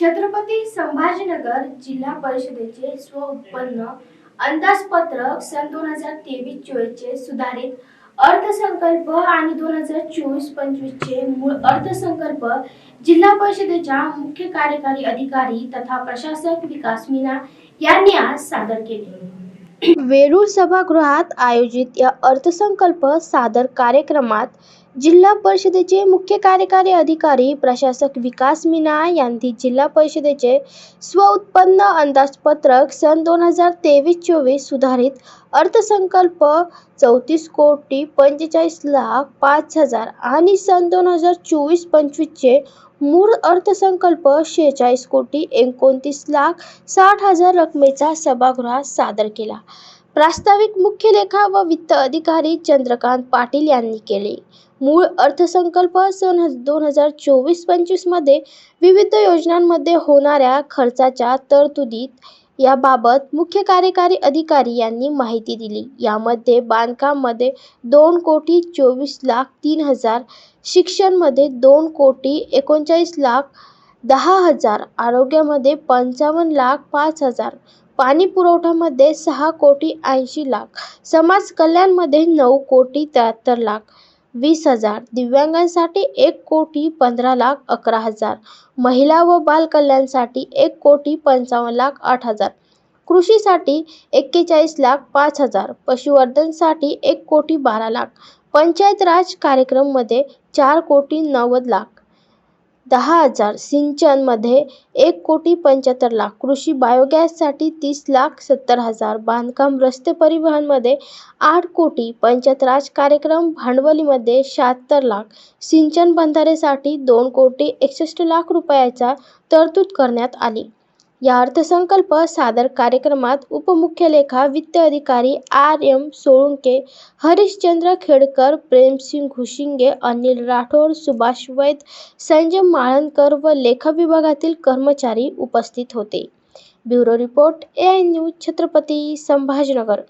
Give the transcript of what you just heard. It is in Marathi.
छत्रपती संभाजीनगर जिल्हा परिषदेचे स्व उत्पन्न अंदाजपत्रक सन दोन हजार तेवीस चोवीसचे सुधारित अर्थसंकल्प आणि दोन हजार चोवीस पंचवीसचे मूळ अर्थसंकल्प जिल्हा परिषदेच्या मुख्य कार्यकारी अधिकारी तथा प्रशासक विकास मीना यांनी आज सादर केले. वेरूळ सभागृहात आयोजित या अर्थसंकल्प सादर कार्यक्रमात जिल्हा परिषदेचे मुख्य कार्यकारी अधिकारी प्रशासक विकास मीना यांनी जिल्हा परिषदेचे स्वउत्पन्न अंदाजपत्रक सन दोन हजार तेवीस चोवीस सुधारित अर्थसंकल्प चौतीस कोटी पंचेचाळीस लाख पाच हजार आणि सन दोन हजार चोवीस पंचवीसचे मूळ अर्थसंकल्प शेहेचाळीस कोटी एकोणतीस लाख साठ हजार रकमेचा सभागृहात सादर केला. प्रास्ताविक मुख्य लेखा व वित्त अधिकारी चंद्रकांत पाटील यांनी केले. मूळ अर्थसंकल्प सन दोन हजार चोवीस पंचवीसमध्ये विविध योजनांमध्ये होणाऱ्या खर्चाच्या तरतुदीत याबाबत मुख्य कार्यकारी अधिकारी यांनी माहिती दिली. यामध्ये बांधकाममध्ये दोन कोटी चोवीस लाख तीन हजार शिक्षणमध्ये दोन कोटी एकोणचाळीस लाख दहा हजार आरोग्यामध्ये पंचावन्न लाख पाच हजार पाणी पुरवठामध्ये सहा कोटी ऐंशी लाख समाज कल्याणमध्ये नऊ कोटी त्र्याहत्तर लाख वीस हजार दिव्यांगांसाठी एक कोटी पंधरा लाख अकरा हजार महिला व बाल कल्याणसाठी एक कोटी पंचावन्न लाख आठ हजार कृषीसाठी एक्केचाळीस लाख पाच हजार पशुवर्धनसाठी एक कोटी बारा लाख पंचायत राज कार्यक्रममध्ये चार कोटी नव्वद लाख दहा हजार सिंचनमध्ये एक कोटी पंच्याहत्तर लाख कृषी बायोगॅससाठी तीस लाख सत्तर हजार बांधकाम रस्ते परिवहनमध्ये आठ कोटी पंच्याहत्तर राज कार्यक्रम भांडवलीमध्ये शहात्तर लाख सिंचन बंधारेसाठी दोन कोटी एकसष्ट लाख रुपयाचा तरतूद करण्यात आली. या अर्थसंकल्प सादर कार्यक्रमात उपमुख्यलेखा वित्त अधिकारी आर एम सोळुंके हरिश्चंद्र खेडकर प्रेमसिंग घुशिंगे अनिल राठोड सुभाष वैद संजय माळणकर व लेखा विभागातील कर्मचारी उपस्थित होते. Bureau report A I news Chhatrapati Sambhajinagar.